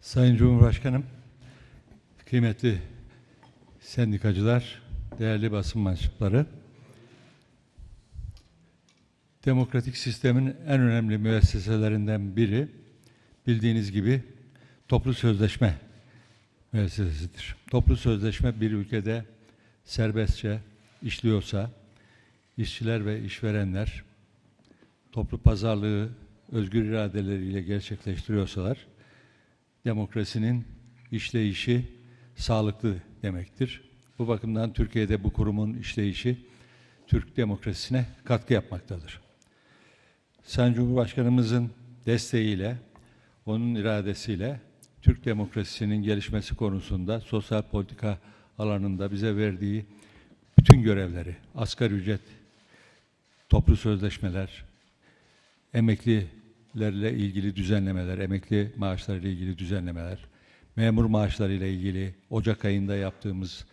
Sayın Cumhurbaşkanım, kıymetli sendikacılar, değerli basın mensupları, demokratik sistemin en önemli müesseselerinden biri, bildiğiniz gibi toplu sözleşme müessesesidir. Toplu sözleşme bir ülkede serbestçe işliyorsa, işçiler ve işverenler toplu pazarlığı özgür iradeleriyle gerçekleştiriyorsalar, demokrasinin işleyişi sağlıklı demektir. Bu bakımdan Türkiye'de bu kurumun işleyişi Türk demokrasisine katkı yapmaktadır. Sayın Cumhurbaşkanımızın desteğiyle, onun iradesiyle Türk demokrasisinin gelişmesi konusunda sosyal politika alanında bize verdiği bütün görevleri, asgari ücret, toplu sözleşmeler, emeklilerle ilgili düzenlemeler, emekli maaşlarıyla ilgili düzenlemeler, memur maaşlarıyla ilgili Ocak ayında yaptığımız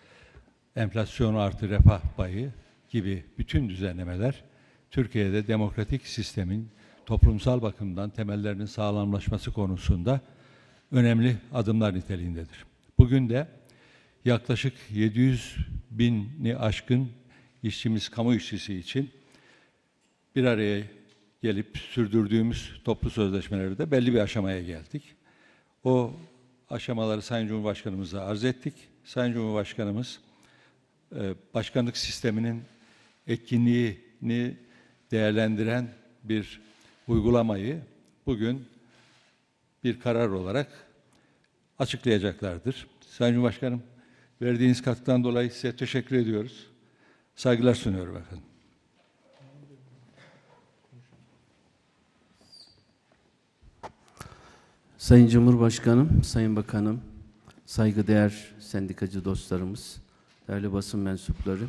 enflasyon artı refah payı gibi bütün düzenlemeler Türkiye'de demokratik sistemin toplumsal bakımdan temellerinin sağlamlaşması konusunda önemli adımlar niteliğindedir. Bugün de yaklaşık 700 bini aşkın işçimiz, kamu işçisi için bir araya gelip sürdürdüğümüz toplu sözleşmeleri de belli bir aşamaya geldik. O aşamaları Sayın Cumhurbaşkanımıza arz ettik. Sayın Cumhurbaşkanımız e, başkanlık sisteminin etkinliğini değerlendiren bir uygulamayı bugün bir karar olarak açıklayacaklardır. Sayın Cumhurbaşkanım, verdiğiniz katkıdan dolayı size teşekkür ediyoruz. Saygılar sunuyorum efendim. Sayın Cumhurbaşkanım, Sayın Bakanım, saygıdeğer sendikacı dostlarımız, değerli basın mensupları,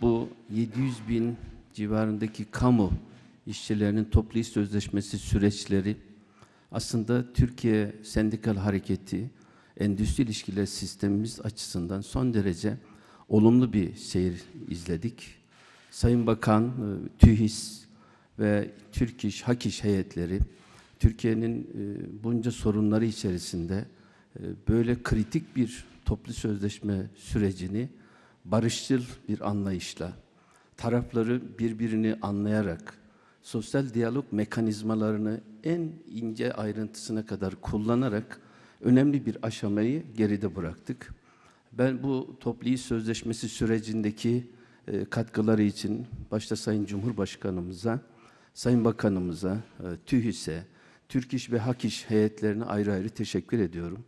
bu 700 bin civarındaki kamu işçilerinin toplu iş sözleşmesi süreçleri aslında Türkiye Sendikal Hareketi, endüstri ilişkiler sistemimiz açısından son derece olumlu bir seyir izledik. Sayın Bakan, e, TÜHİS ve Türk İş, Hak İş heyetleri Türkiye'nin e, bunca sorunları içerisinde e, böyle kritik bir toplu sözleşme sürecini barışçıl bir anlayışla, tarafları birbirini anlayarak, sosyal diyalog mekanizmalarını en ince ayrıntısına kadar kullanarak önemli bir aşamayı geride bıraktık. Ben bu toplu sözleşmesi sürecindeki e, katkıları için başta Sayın Cumhurbaşkanımıza, Sayın Bakanımıza, TÜHİS'e, Türk İş ve Hak İş heyetlerine ayrı ayrı teşekkür ediyorum.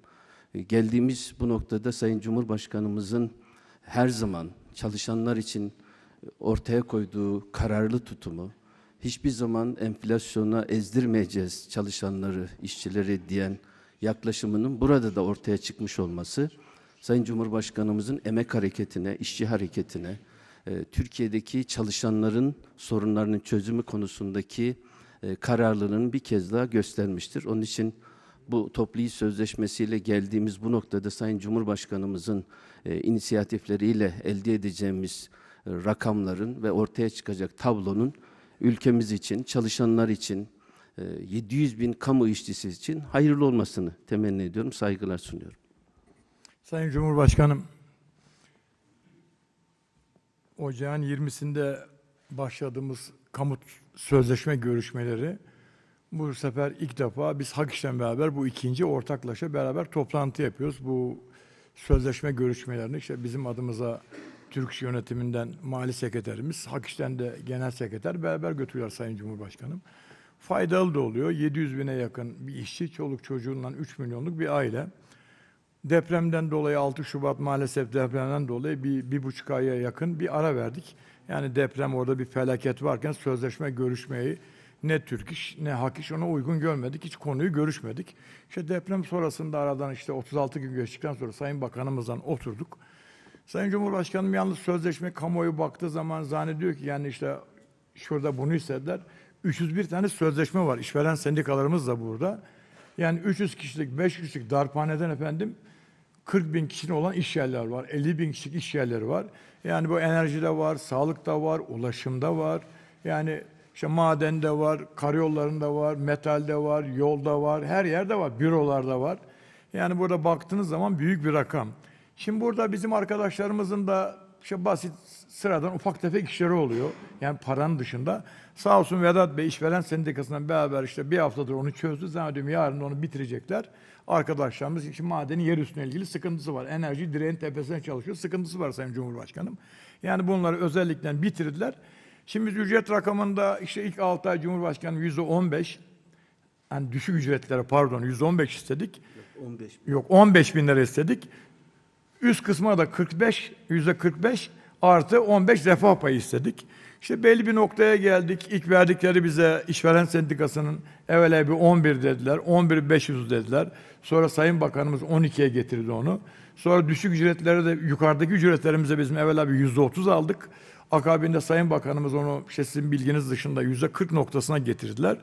E, Geldiğimiz bu noktada Sayın Cumhurbaşkanımızın her zaman çalışanlar için e, ortaya koyduğu kararlı tutumu, hiçbir zaman enflasyona ezdirmeyeceğiz çalışanları, işçileri diyen yaklaşımının burada da ortaya çıkmış olması, Sayın Cumhurbaşkanımızın emek hareketine, işçi hareketine, e, Türkiye'deki çalışanların sorunlarının çözümü konusundaki e, bir kez daha göstermiştir. Onun için bu toplu iş sözleşmesiyle geldiğimiz bu noktada Sayın Cumhurbaşkanımızın e, inisiyatifleriyle elde edeceğimiz e, rakamların ve ortaya çıkacak tablonun ülkemiz için, çalışanlar için, e, 700 bin kamu işçisi için hayırlı olmasını temenni ediyorum, saygılar sunuyorum. Sayın Cumhurbaşkanım, ocağın 20'sinde başladığımız kamu sözleşme görüşmeleri bu sefer ilk defa biz Hak İş'ten beraber bu ikinci ortaklaşa beraber toplantı yapıyoruz. Bu sözleşme görüşmelerini işte bizim adımıza Türk İş Yönetiminden Mali Sekreterimiz, Hak İş'ten de Genel Sekreter beraber götürüyorlar Sayın Cumhurbaşkanım. Faydalı da oluyor. 700 bine yakın bir işçi, çoluk çocuğundan 3 milyonluk bir aile. Depremden dolayı 6 Şubat maalesef depremden dolayı bir, bir buçuk aya yakın bir ara verdik. Yani deprem orada bir felaket varken sözleşme görüşmeyi ne Türk İş ne Hak İş ona uygun görmedik. Hiç konuyu görüşmedik. İşte deprem sonrasında aradan işte 36 gün geçtikten sonra Sayın Bakanımızdan oturduk. Sayın Cumhurbaşkanım yalnız sözleşme kamuoyu baktığı zaman zannediyor ki yani işte şurada bunu istediler. 301 tane sözleşme var. İşveren sendikalarımız da burada. Yani 300 kişilik, 500 kişilik darphaneden efendim 40 bin kişinin olan iş yerleri var. 50 bin kişilik iş yerleri var. Yani bu enerjide var, sağlıkta var, ulaşımda var. Yani İşte madende var, karayollarında var, metalde var, yolda var, her yerde var, bürolarda var. Yani burada baktığınız zaman büyük bir rakam. Şimdi burada bizim arkadaşlarımızın da işte basit sıradan ufak tefek işleri oluyor. Yani paranın dışında. Sağ olsun Vedat Bey işveren sendikasından beraber işte bir haftadır onu çözdü. Zannediyorum yarın onu bitirecekler. Arkadaşlarımız için madenin yer üstüne ilgili sıkıntısı var. Enerji direğin tepesine çalışıyor. Sıkıntısı var Sayın Cumhurbaşkanım. Yani bunları özellikle bitirdiler. Şimdi biz ücret rakamında işte ilk 6 ay Cumhurbaşkanım yüzde 15 yani düşük ücretlere pardon 115 istedik. 15 Yok 15 bin lira istedik. Üst kısmına da 45, yüzde 45 artı 15 refah payı istedik. İşte belli bir noktaya geldik. İlk verdikleri bize işveren sendikasının evvela bir 11 dediler. 11 500 dediler. Sonra Sayın Bakanımız 12'ye getirdi onu. Sonra düşük ücretlere de yukarıdaki ücretlerimize bizim evvela bir yüzde 30 aldık. Akabinde Sayın Bakanımız onu işte sizin bilginiz dışında yüzde 40 noktasına getirdiler.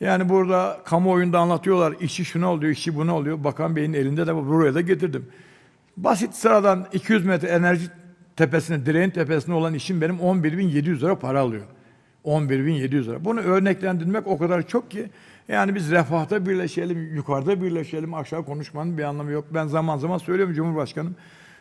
Yani burada kamuoyunda anlatıyorlar işçi şuna oluyor, işçi buna oluyor. Bakan Bey'in elinde de buraya da getirdim. Basit sıradan 200 metre enerji tepesine, direğin tepesine olan işim benim 11.700 lira para alıyor. 11.700 lira. Bunu örneklendirmek o kadar çok ki yani biz refahta birleşelim, yukarıda birleşelim, aşağı konuşmanın bir anlamı yok. Ben zaman zaman söylüyorum Cumhurbaşkanım.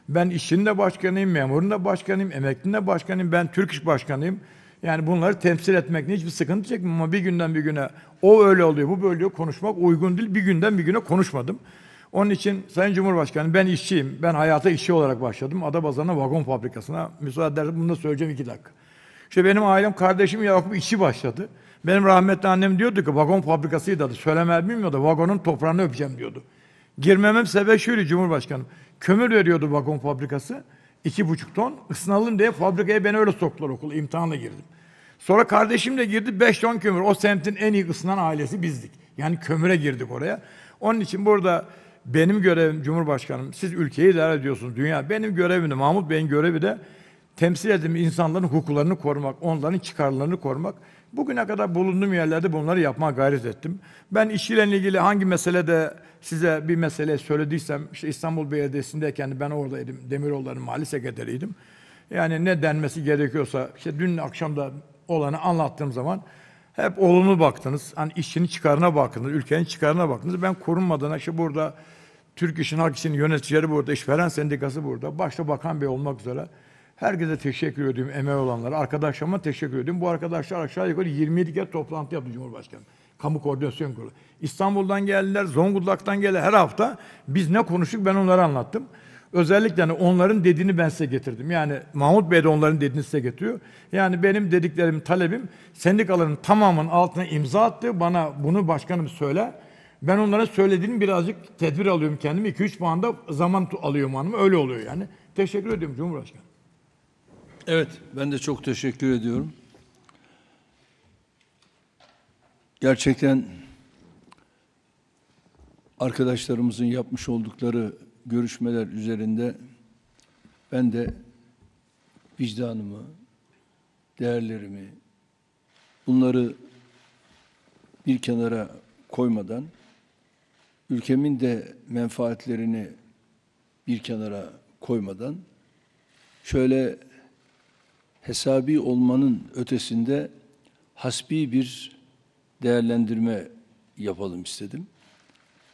Ben işçinin de başkanıyım, memurun da başkanıyım, emeklinin de başkanıyım, ben Türk İş Başkanıyım. Yani bunları temsil etmekle hiçbir sıkıntı çekmiyorum ama bir günden bir güne o öyle oluyor, bu böyle oluyor konuşmak uygun değil. Bir günden bir güne konuşmadım. Onun için Sayın Cumhurbaşkanı ben işçiyim. Ben hayata işçi olarak başladım. Adapazarı'na vagon fabrikasına. Müsaade ederseniz bunu da söyleyeceğim iki dakika. İşte benim ailem, kardeşim Yakup işçi başladı. Benim rahmetli annem diyordu ki vagon fabrikasıydı adı. Söylemez bilmiyordu. Vagonun toprağını öpeceğim diyordu. Girmemem sebebi şuydu Cumhurbaşkanım. Kömür veriyordu vagon fabrikası. iki buçuk ton. Isınalım diye fabrikaya beni öyle soktular okula. imtihana girdim. Sonra kardeşim de girdi 5 ton kömür. O semtin en iyi ısınan ailesi bizdik. Yani kömüre girdik oraya. Onun için burada benim görevim Cumhurbaşkanım. Siz ülkeyi idare ediyorsunuz. Dünya. Benim görevim de Mahmut Bey'in görevi de temsil ettiğim insanların hukuklarını korumak, onların çıkarlarını korumak. Bugüne kadar bulunduğum yerlerde bunları yapmaya gayret ettim. Ben işçiyle ilgili hangi meselede size bir mesele söylediysem, işte İstanbul Belediyesi'ndeyken ben oradaydım. Demiroğulların mali sekreteriydim. Yani ne denmesi gerekiyorsa, işte dün akşam da olanı anlattığım zaman hep olumlu baktınız. Hani işçinin çıkarına baktınız, ülkenin çıkarına baktınız. Ben korunmadığına işte burada Türk İş'in, Halk İş'in yöneticileri burada, işveren sendikası burada. Başta Bakan Bey olmak üzere. Herkese teşekkür ediyorum emeği olanlara. Arkadaşlarıma teşekkür ediyorum. Bu arkadaşlar aşağı yukarı 27 kere toplantı yaptı Cumhurbaşkanı. Kamu Koordinasyon Kurulu. İstanbul'dan geldiler, Zonguldak'tan geldiler. Her hafta biz ne konuştuk ben onları anlattım. Özellikle hani onların dediğini ben size getirdim. Yani Mahmut Bey de onların dediğini size getiriyor. Yani benim dediklerim, talebim sendikaların tamamının altına imza attı. Bana bunu başkanım söyle. Ben onlara söylediğini birazcık tedbir alıyorum kendime. 2-3 puanda zaman alıyorum hanım. Öyle oluyor yani. Teşekkür ediyorum Cumhurbaşkanı. Evet, ben de çok teşekkür ediyorum. Gerçekten arkadaşlarımızın yapmış oldukları görüşmeler üzerinde ben de vicdanımı, değerlerimi, bunları bir kenara koymadan ülkemin de menfaatlerini bir kenara koymadan şöyle hesabi olmanın ötesinde hasbi bir değerlendirme yapalım istedim.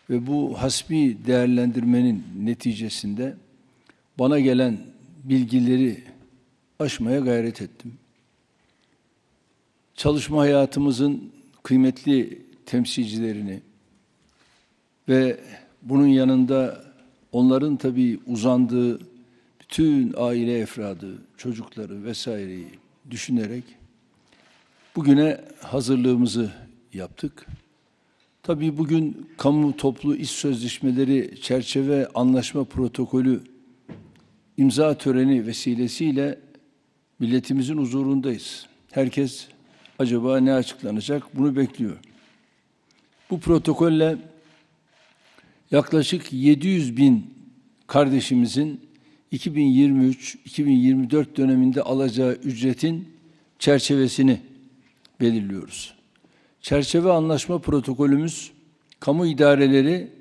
Ve bu hasbi değerlendirmenin neticesinde bana gelen bilgileri aşmaya gayret ettim. Çalışma hayatımızın kıymetli temsilcilerini ve bunun yanında onların tabii uzandığı bütün aile efradı, çocukları vesaireyi düşünerek bugüne hazırlığımızı yaptık. Tabii bugün kamu toplu iş sözleşmeleri çerçeve anlaşma protokolü imza töreni vesilesiyle milletimizin huzurundayız. Herkes acaba ne açıklanacak bunu bekliyor. Bu protokolle yaklaşık 700 bin kardeşimizin 2023-2024 döneminde alacağı ücretin çerçevesini belirliyoruz. Çerçeve anlaşma protokolümüz kamu idareleri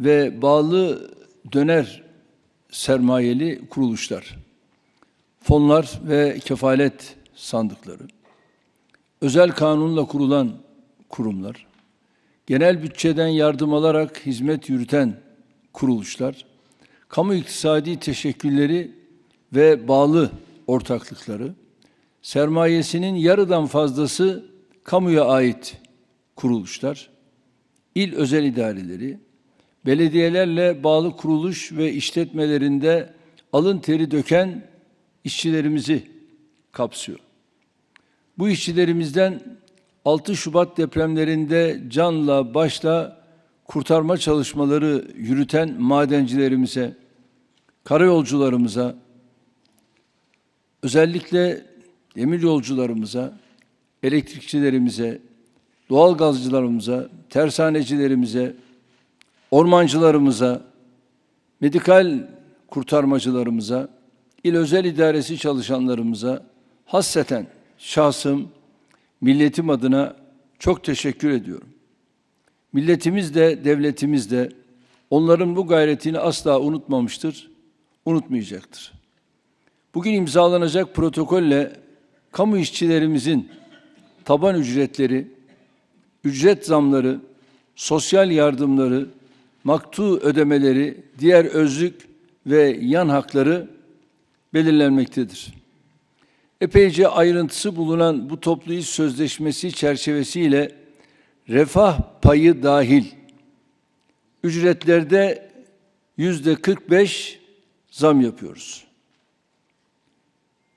ve bağlı döner sermayeli kuruluşlar, fonlar ve kefalet sandıkları, özel kanunla kurulan kurumlar, genel bütçeden yardım alarak hizmet yürüten kuruluşlar, kamu iktisadi teşekkülleri ve bağlı ortaklıkları, sermayesinin yarıdan fazlası kamuya ait kuruluşlar, il özel idareleri, belediyelerle bağlı kuruluş ve işletmelerinde alın teri döken işçilerimizi kapsıyor. Bu işçilerimizden 6 Şubat depremlerinde canla başla kurtarma çalışmaları yürüten madencilerimize, karayolcularımıza, özellikle demir yolcularımıza, elektrikçilerimize, doğalgazcılarımıza, tersanecilerimize, ormancılarımıza, medikal kurtarmacılarımıza, il özel idaresi çalışanlarımıza hasseten şahsım, milletim adına çok teşekkür ediyorum. Milletimiz de, devletimiz de onların bu gayretini asla unutmamıştır, unutmayacaktır. Bugün imzalanacak protokolle kamu işçilerimizin taban ücretleri, ücret zamları, sosyal yardımları, maktu ödemeleri, diğer özlük ve yan hakları belirlenmektedir. Epeyce ayrıntısı bulunan bu toplu iş sözleşmesi çerçevesiyle refah payı dahil ücretlerde yüzde 45 zam yapıyoruz.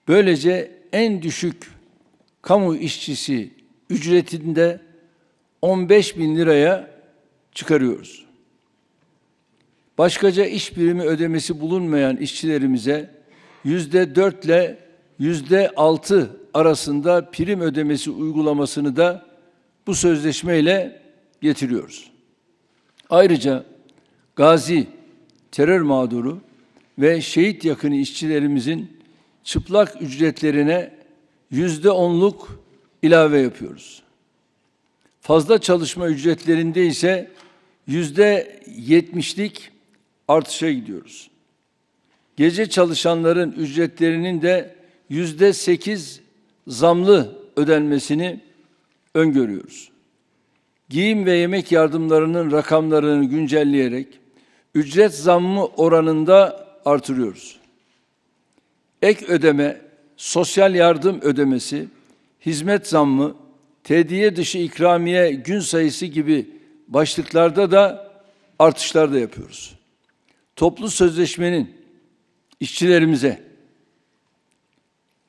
Böylece en düşük kamu işçisi ücretinde 15 bin liraya çıkarıyoruz. Başkaca iş birimi ödemesi bulunmayan işçilerimize yüzde dört ile yüzde altı arasında prim ödemesi uygulamasını da bu sözleşmeyle getiriyoruz. Ayrıca gazi, terör mağduru ve şehit yakını işçilerimizin çıplak ücretlerine yüzde onluk ilave yapıyoruz. Fazla çalışma ücretlerinde ise yüzde yetmişlik artışa gidiyoruz. Gece çalışanların ücretlerinin de yüzde sekiz zamlı ödenmesini öngörüyoruz. Giyim ve yemek yardımlarının rakamlarını güncelleyerek ücret zammı oranında artırıyoruz. Ek ödeme, sosyal yardım ödemesi, hizmet zammı, tediye dışı ikramiye gün sayısı gibi başlıklarda da artışlar da yapıyoruz. Toplu sözleşmenin işçilerimize,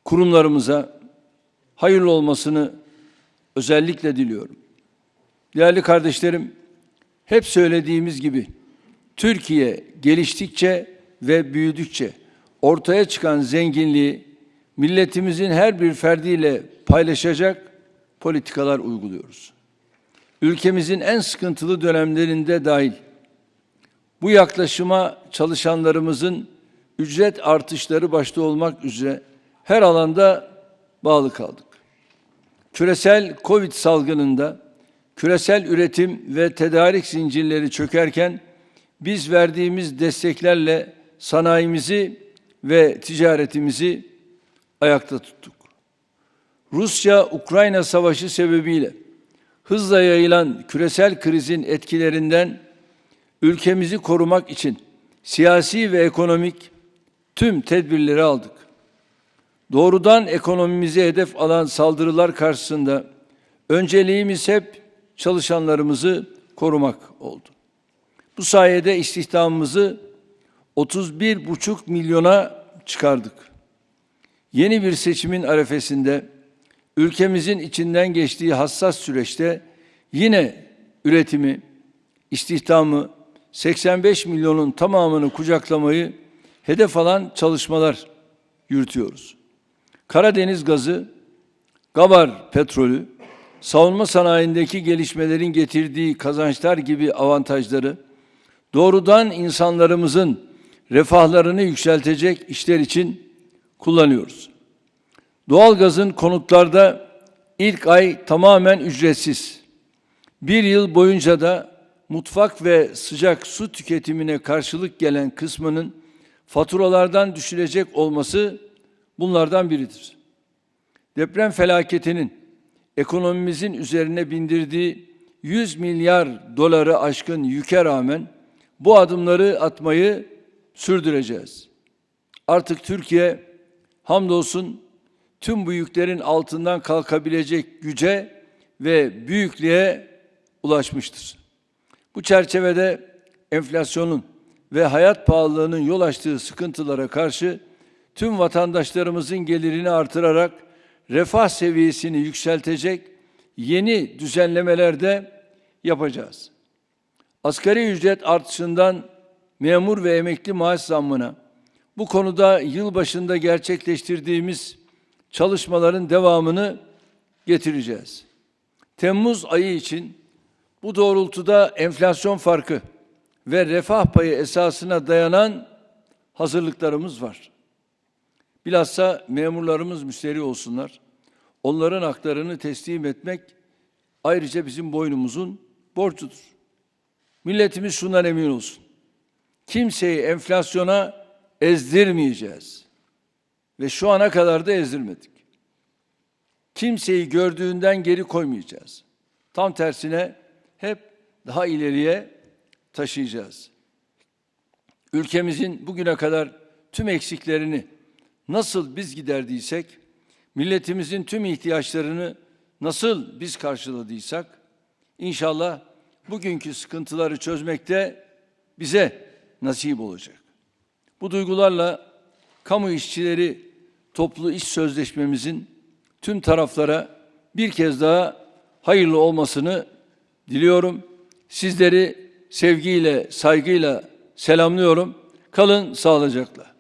kurumlarımıza hayırlı olmasını özellikle diliyorum. Değerli kardeşlerim, hep söylediğimiz gibi Türkiye geliştikçe ve büyüdükçe ortaya çıkan zenginliği milletimizin her bir ferdiyle paylaşacak politikalar uyguluyoruz. Ülkemizin en sıkıntılı dönemlerinde dahil bu yaklaşıma çalışanlarımızın ücret artışları başta olmak üzere her alanda bağlı kaldık. Küresel Covid salgınında küresel üretim ve tedarik zincirleri çökerken biz verdiğimiz desteklerle sanayimizi ve ticaretimizi ayakta tuttuk. Rusya-Ukrayna savaşı sebebiyle hızla yayılan küresel krizin etkilerinden ülkemizi korumak için siyasi ve ekonomik tüm tedbirleri aldık. Doğrudan ekonomimizi hedef alan saldırılar karşısında önceliğimiz hep çalışanlarımızı korumak oldu. Bu sayede istihdamımızı 31,5 milyona çıkardık. Yeni bir seçimin arefesinde ülkemizin içinden geçtiği hassas süreçte yine üretimi, istihdamı 85 milyonun tamamını kucaklamayı hedef alan çalışmalar yürütüyoruz. Karadeniz gazı, Gabar petrolü, savunma sanayindeki gelişmelerin getirdiği kazançlar gibi avantajları doğrudan insanlarımızın refahlarını yükseltecek işler için kullanıyoruz. Doğalgazın konutlarda ilk ay tamamen ücretsiz. Bir yıl boyunca da mutfak ve sıcak su tüketimine karşılık gelen kısmının faturalardan düşülecek olması bunlardan biridir. Deprem felaketinin ekonomimizin üzerine bindirdiği 100 milyar doları aşkın yüke rağmen bu adımları atmayı sürdüreceğiz. Artık Türkiye hamdolsun tüm bu yüklerin altından kalkabilecek güce ve büyüklüğe ulaşmıştır. Bu çerçevede enflasyonun ve hayat pahalılığının yol açtığı sıkıntılara karşı tüm vatandaşlarımızın gelirini artırarak refah seviyesini yükseltecek yeni düzenlemeler de yapacağız. Asgari ücret artışından memur ve emekli maaş zammına, bu konuda yıl başında gerçekleştirdiğimiz çalışmaların devamını getireceğiz. Temmuz ayı için bu doğrultuda enflasyon farkı ve refah payı esasına dayanan hazırlıklarımız var. Bilhassa memurlarımız müşteri olsunlar. Onların haklarını teslim etmek ayrıca bizim boynumuzun borcudur. Milletimiz şundan emin olsun. Kimseyi enflasyona ezdirmeyeceğiz. Ve şu ana kadar da ezdirmedik. Kimseyi gördüğünden geri koymayacağız. Tam tersine hep daha ileriye taşıyacağız. Ülkemizin bugüne kadar tüm eksiklerini nasıl biz giderdiysek, milletimizin tüm ihtiyaçlarını nasıl biz karşıladıysak, inşallah bugünkü sıkıntıları çözmekte bize nasip olacak. Bu duygularla kamu işçileri toplu iş sözleşmemizin tüm taraflara bir kez daha hayırlı olmasını diliyorum. Sizleri sevgiyle, saygıyla selamlıyorum. Kalın sağlıcakla.